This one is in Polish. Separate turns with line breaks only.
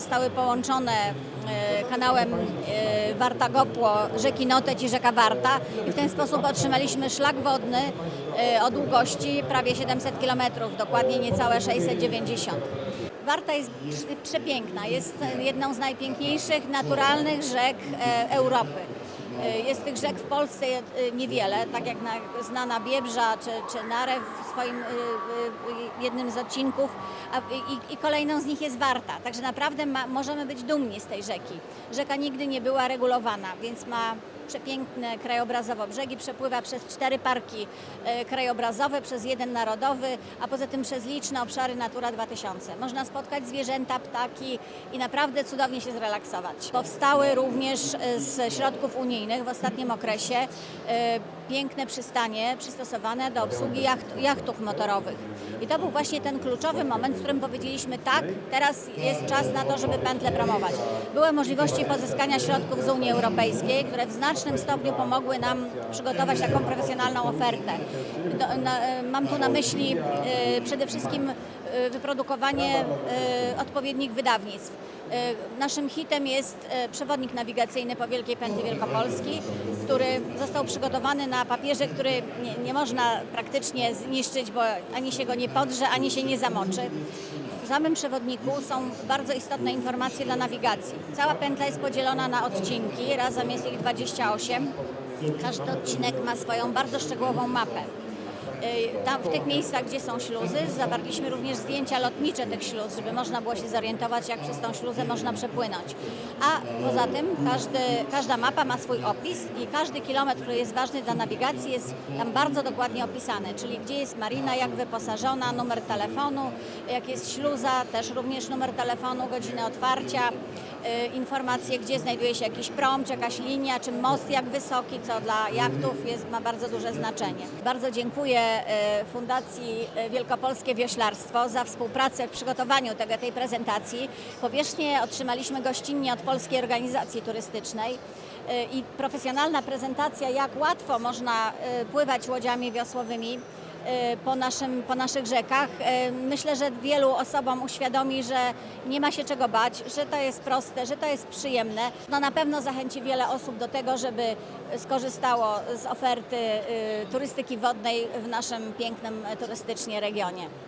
zostały połączone e, kanałem e, Warta-Gopło, rzeki Noteć i rzeka Warta i w ten sposób otrzymaliśmy szlak wodny e, o długości prawie 700 km, dokładnie niecałe 690. Warta jest prze- przepiękna, jest jedną z najpiękniejszych naturalnych rzek Europy. E, Jest tych rzek w Polsce e, niewiele, tak jak na, znana Biebrza czy, czy w swoim e, jednym z odcinków, a, i, i kolejną z nich jest Warta. Także naprawdę ma, możemy być dumni z tej rzeki. Rzeka nigdy nie była regulowana, więc ma przepiękne krajobrazowo brzegi, przepływa przez cztery parki e, krajobrazowe, przez jeden narodowy, a poza tym przez liczne obszary Natura 2000. Można spotkać zwierzęta, ptaki i naprawdę cudownie się zrelaksować. Powstały również e, z środków unijnych w ostatnim okresie e, piękne przystanie przystosowane do obsługi jacht, jachtów motorowych. I to był właśnie ten kluczowy moment, w którym powiedzieliśmy tak, teraz jest czas na to, żeby pętlę promować. Były możliwości pozyskania środków z Unii Europejskiej, które w znacznym stopniu pomogły nam przygotować taką profesjonalną ofertę. Do, na, e, mam tu na myśli e, przede wszystkim e, wyprodukowanie e, odpowiednich wydawnictw. Naszym hitem jest przewodnik nawigacyjny po Wielkiej Pętli Wielkopolski, który został przygotowany na papierze, który nie, nie można praktycznie zniszczyć, bo ani się go nie podrze, ani się nie zamoczy. W samym przewodniku są bardzo istotne informacje dla nawigacji. Cała pętla jest podzielona na odcinki, razem jest ich 28. Każdy odcinek ma swoją bardzo szczegółową mapę. Tam w tych miejscach, gdzie są śluzy, zawarliśmy również zdjęcia lotnicze tych śluz, żeby można było się zorientować, jak przez tą śluzę można przepłynąć. A poza tym każdy, każda mapa ma swój opis i każdy kilometr, który jest ważny dla nawigacji, jest tam bardzo dokładnie opisany, czyli gdzie jest marina, jak wyposażona, numer telefonu, jak jest śluza, też również numer telefonu, godziny otwarcia, y, informacje, gdzie znajduje się jakiś prom, czy jakaś linia, czy most jak wysoki, co dla jachtów jest, ma bardzo duże znaczenie. Bardzo dziękuję Fundacji y, Wielkopolskie Wioślarstwo za współpracę w przygotowaniu tego, tej prezentacji. Powierzchnię otrzymaliśmy gościnnie od Polskiej Organizacji Turystycznej y, i profesjonalna prezentacja, jak łatwo można y, pływać łodziami wiosłowymi po, naszym, po naszych rzekach. Y, Myślę, że wielu osobom uświadomi, że nie ma się czego bać, że to jest proste, że to jest przyjemne. No na pewno zachęci wiele osób do tego, żeby skorzystało z oferty y, turystyki wodnej w naszym pięknym turystycznie regionie.